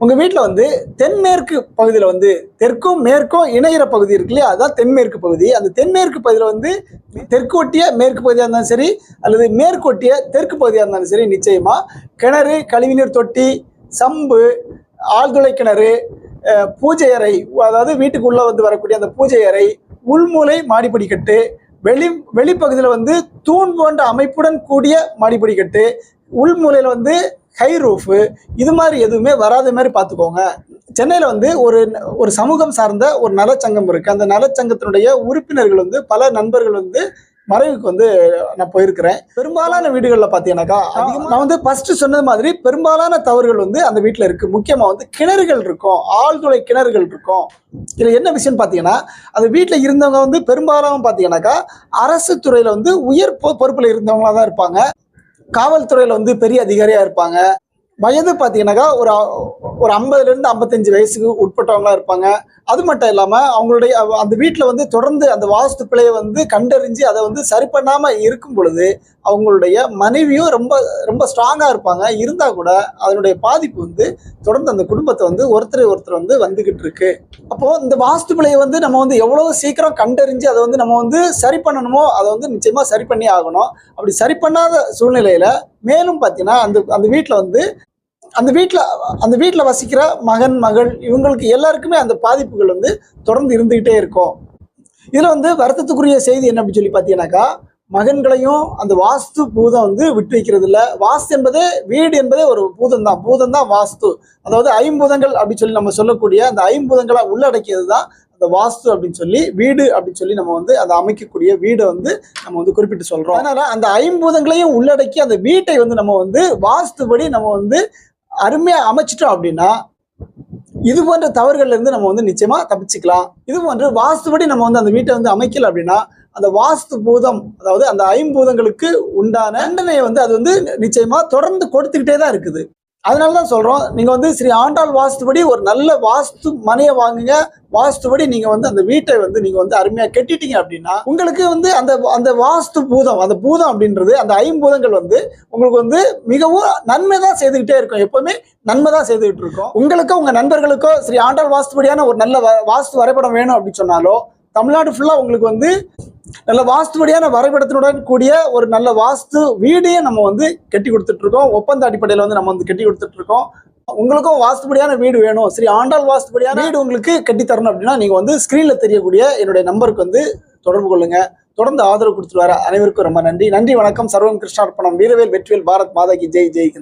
உங்கள் வீட்டில் வந்து தென்மேற்கு பகுதியில் வந்து தெற்கும் மேற்கும் இணையிற பகுதி இருக்கு இல்லையா? அதான் தென்மேற்கு பகுதி. அந்த தென்மேற்கு பகுதியில் வந்து தெற்கு ஒட்டிய மேற்கு பகுதியாக இருந்தாலும் சரி அல்லது மேற்கு ஒட்டிய தெற்கு பகுதியாக இருந்தாலும் சரி நிச்சயமாக கிணறு கழிவுநீர் தொட்டி சம்பு ஆழ்துளை கிணறு பூஜை அறை அதாவது வீட்டுக்குள்ளே வந்து வரக்கூடிய அந்த பூஜை அறை உள்மூலை மாடிப்படிக்கட்டு வெளி வெளிப்பகுதியில் வந்து தூண் போன்ற அமைப்புடன் கூடிய மாடிப்படிக்கட்டு உள்மூலையில் வந்து ஹை ரூஃபு இது மாதிரி எதுவுமே வராத மாதிரி பார்த்துக்கோங்க. சென்னையில் வந்து ஒரு ஒரு சமூகம் சார்ந்த ஒரு நலச்சங்கம் இருக்குது அந்த நலச்சங்கத்தினுடைய உறுப்பினர்கள் வந்து பல நண்பர்கள் வந்து மறைவுக்கு வந்து நான் போயிருக்கிறேன். பெரும்பாலான வீடுகளில் பார்த்தீங்கன்னாக்கா நான் வந்து ஃபர்ஸ்ட் சொன்னது மாதிரி பெரும்பாலான தவறுகள் வந்து அந்த வீட்டில் இருக்கு. முக்கியமாக வந்து கிணறுகள் இருக்கும். ஆழ்துளை கிணறுகள் இருக்கும். இதில் என்ன விஷயம்னு பார்த்தீங்கன்னா அந்த வீட்டில் இருந்தவங்க வந்து பெரும்பாலும் பார்த்தீங்கன்னாக்கா அரசு துறையில் வந்து உயர் பொறுப்புல இருந்தவங்களா தான் இருப்பாங்க. காவல்துறையில் வந்து பெரிய அதிகாரியாக இருப்பாங்க. வயது பார்த்தீங்கன்னாக்கா ஒரு ஒரு ஐம்பதுலேருந்து ஐம்பத்தஞ்சு வயசுக்கு உட்பட்டவங்களா இருப்பாங்க. அது மட்டும் இல்லாமல் அவங்களுடைய அந்த வீட்டில் வந்து தொடர்ந்து அந்த வாஸ்து பிழையை வந்து கண்டறிஞ்சு அதை வந்து சரி பண்ணாமல் இருக்கும் பொழுது அவங்களுடைய மனைவியும் ரொம்ப ரொம்ப ஸ்ட்ராங்காக இருப்பாங்க. இருந்தால் கூட அதனுடைய பாதிப்பு வந்து தொடர்ந்து அந்த குடும்பத்தை வந்து ஒருத்தர் ஒருத்தர் வந்து வந்துகிட்டு இருக்கு. அப்போது இந்த வாஸ்து பிழையை வந்து நம்ம வந்து எவ்வளோ சீக்கிரம் கண்டறிஞ்சு அதை வந்து நம்ம வந்து சரி பண்ணணுமோ அதை வந்து நிச்சயமாக சரி பண்ணி ஆகணும். அப்படி சரி பண்ணாத சூழ்நிலையில் மேலும் பார்த்தீங்கன்னா அந்த அந்த வீட்டில் வந்து அந்த வீட்டில் அந்த வீட்டில் வசிக்கிற மகன் மகள் இவங்களுக்கு எல்லாருக்குமே அந்த பாதிப்புகள் வந்து தொடர்ந்து இருந்துக்கிட்டே இருக்கும். இதில் வந்து வருத்தத்துக்குரிய செய்தி என்ன அப்படின்னு சொல்லி பார்த்தீங்கன்னாக்கா மகன்களையும் அந்த வாஸ்து பூதம் வந்து விட்டு வைக்கிறது இல்லை வாஸ்து என்பதே வீடு என்பதே ஒரு பூதம் தான் பூதம் தான் வாஸ்து. அதாவது ஐம்பூதங்கள் அப்படின்னு சொல்லி நம்ம சொல்லக்கூடிய அந்த ஐம்பூதங்களாக உள்ளடக்கியது தான் அந்த வாஸ்து அப்படின்னு சொல்லி வீடு அப்படின்னு சொல்லி நம்ம வந்து அதை அமைக்கக்கூடிய வீடை வந்து நம்ம வந்து குறிப்பிட்டு சொல்கிறோம் அதனால் அந்த ஐம்பூதங்களையும் உள்ளடக்கி அந்த வீட்டை வந்து நம்ம வந்து வாஸ்துபடி நம்ம வந்து அருமையாக அமைச்சிட்டோம் அப்படின்னா இது போன்ற தவறுகள்ல இருந்து நம்ம வந்து நிச்சயமா தப்பிச்சுக்கலாம். இது போன்று வாஸ்துபடி நம்ம வந்து அந்த வீட்டை வந்து அமைக்கல அப்படின்னா அந்த வாஸ்து பூதம் அதாவது அந்த ஐம்பூதங்களுக்கு உண்டான தண்டனையை வந்து அது வந்து நிச்சயமா தொடர்ந்து கொடுத்துக்கிட்டே தான் இருக்குது. அதனால தான் சொல்கிறோம் நீங்கள் வந்து ஸ்ரீ ஆண்டாள் வாஸ்துபடி ஒரு நல்ல வாஸ்து மனையை வாங்குங்க. வாஸ்துபடி நீங்கள் வந்து அந்த வீட்டை வந்து நீங்கள் வந்து அருமையாக கட்டிட்டீங்க அப்படின்னா உங்களுக்கு வந்து அந்த அந்த வாஸ்து பூதம் அந்த பூதம் அப்படின்றது அந்த ஐம்பூதங்கள் வந்து உங்களுக்கு வந்து மிகவும் நன்மை தான் செய்துக்கிட்டே இருக்கும். எப்போவுமே நன்மை தான் செய்துக்கிட்டு இருக்கோம். உங்களுக்கோ உங்கள் நண்பர்களுக்கோ ஸ்ரீ ஆண்டாள் வாஸ்துபடியான ஒரு நல்ல வ- வாஸ்து வரைபடம் வேணும் அப்படின்னு சொன்னாலோ தமிழ்நாடு ஃபுல்லாக உங்களுக்கு வந்து நல்ல வாஸ்துபடியான வரைபடத்தினுடன் கூடிய ஒரு நல்ல வாஸ்து வீடையே நம்ம வந்து கட்டி கொடுத்துட்ருக்கோம். ஒப்பந்த அடிப்படையில் வந்து நம்ம வந்து கட்டி கொடுத்துட்ருக்கோம். உங்களுக்கும் வாஸ்துபடியான வீடு வேணும். ஸ்ரீ ஆண்டாள் வாஸ்துபடியான வீடு உங்களுக்கு கட்டி தரணும் அப்படின்னா நீங்கள் வந்து ஸ்க்ரீனில் தெரியக்கூடிய என்னுடைய நம்பருக்கு வந்து தொடர்பு கொள்ளுங்க. தொடர்ந்து ஆதரவு கொடுத்துட்டு வர அனைவருக்கும் ரொம்ப நன்றி. நன்றி வணக்கம். சர்வம் கிருஷ்ணார்ப்பணம் வீரவேல் வெற்றிவேல் பாரத் மாதா கி ஜெய். ஜெய்